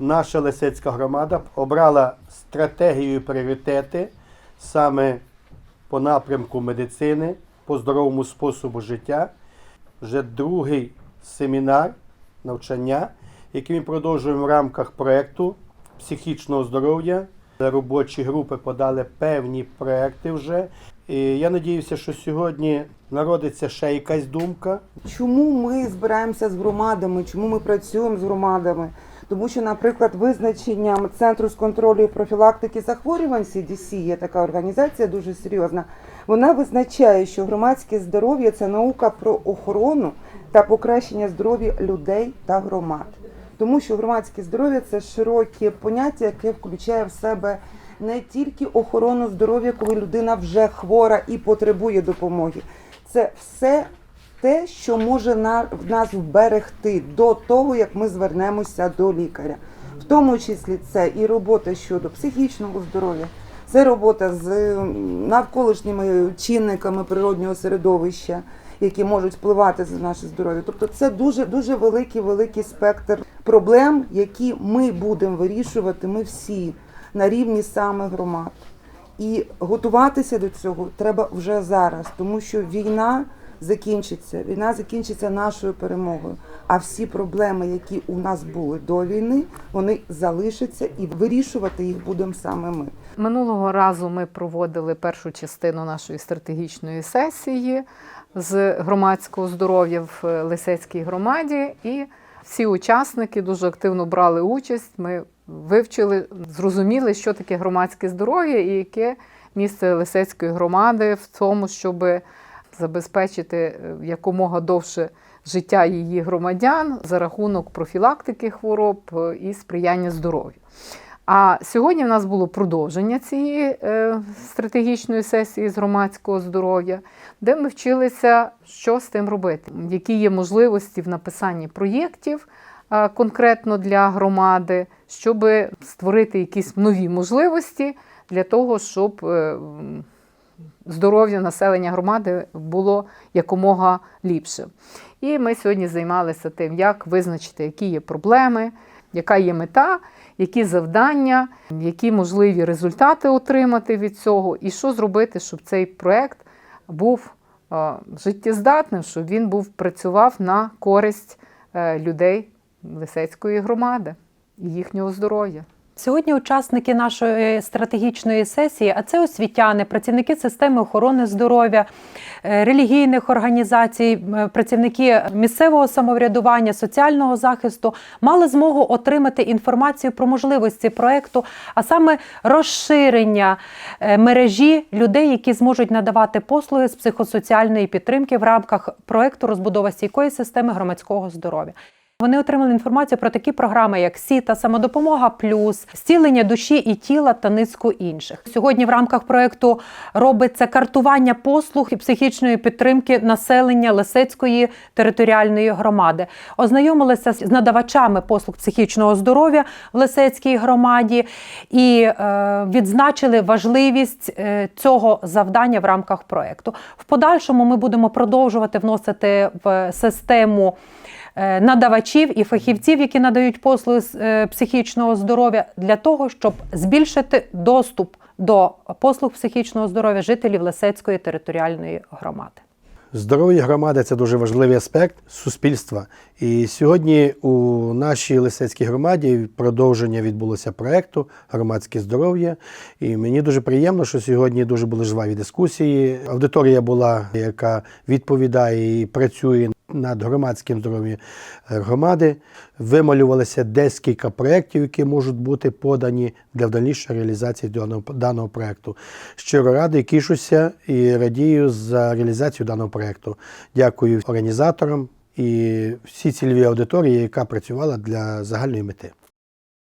наша Лисицька громада обрала стратегію пріоритети саме по напрямку медицини, по здоровому способу життя. Вже другий семінар навчання, який ми продовжуємо в рамках проєкту психічного здоров'я. Робочі групи подали певні проекти вже. І я надіюся, що сьогодні народиться ще якась думка, Чому ми збираємося з громадами? Чому ми працюємо з громадами? Тому що, наприклад, визначенням Центру з контролю і профілактики захворювань CDC, є така організація дуже серйозна. Вона визначає, що громадське здоров'я це наука про охорону та покращення здоров'я людей та громад. Тому що громадське здоров'я це широке поняття, яке включає в себе не тільки охорону здоров'я, коли людина вже хвора і потребує допомоги. Це все те, що може нас вберегти до того, як ми звернемося до лікаря. В тому числі це і робота щодо психічного здоров'я, це робота з навколишніми чинниками природнього середовища, які можуть впливати на наше здоров'я. Тобто це дуже дуже великий великий спектр проблем, які ми будемо вирішувати, ми всі на рівні саме громад. І готуватися до цього треба вже зараз, тому що війна закінчиться. Війна закінчиться нашою перемогою. А всі проблеми, які у нас були до війни, вони залишаться і вирішувати їх будемо саме ми. Минулого разу ми проводили першу частину нашої стратегічної сесії з громадського здоров'я в Лисецькій громаді, і всі учасники дуже активно брали участь. Ми вивчили, зрозуміли, що таке громадське здоров'я і яке місце Лисецької громади в тому, щоб забезпечити е, якомога довше життя її громадян за рахунок профілактики хвороб е, і сприяння здоров'ю. А сьогодні в нас було продовження цієї е, стратегічної сесії з громадського здоров'я, де ми вчилися, що з тим робити, які є можливості в написанні проєктів конкретно для громади, щоб створити якісь нові можливості для того, щоб м, здоров'я населення громади було якомога ліпше. І ми сьогодні займалися тим, як визначити, які є проблеми, яка є мета, які завдання, які можливі результати отримати від цього, і що зробити, щоб цей проект був життєздатним, щоб він був працював на користь е, людей Лисецької громади і їхнього здоров'я. Сьогодні учасники нашої стратегічної сесії, а це освітяни, працівники системи охорони здоров'я, е, релігійних організацій, е, працівники місцевого самоврядування, соціального захисту, мали змогу отримати інформацію про можливості проекту, а саме розширення е, мережі людей, які зможуть надавати послуги з психосоціальної підтримки в рамках проекту розбудова стійкої системи громадського здоров'я. Вони отримали інформацію про такі програми, як Сіта, самодопомога плюс, зцілення душі і тіла та низку інших. Сьогодні в рамках проекту робиться картування послуг і психічної підтримки населення Лисецької територіальної громади. Ознайомилися з надавачами послуг психічного здоров'я в Лисецькій громаді і е, відзначили важливість е, цього завдання в рамках проекту. В подальшому ми будемо продовжувати вносити в систему надавачів і фахівців, які надають послуги з е, психічного здоров'я, для того, щоб збільшити доступ до послуг психічного здоров'я жителів Лисецької територіальної громади. Здоров'я громади це дуже важливий аспект суспільства. І сьогодні у нашій Лисецькій громаді продовження відбулося проекту Громадське здоров'я. І мені дуже приємно, що сьогодні дуже були жваві дискусії. Аудиторія була, яка відповідає і працює над громадським здоров'ям громади. Вималювалися декілька проєктів, які можуть бути подані для дальнішої реалізації даного, даного проєкту. Щиро радий, кішуся і радію за реалізацію даного проєкту. Дякую організаторам і всій цільовій аудиторії, яка працювала для загальної мети.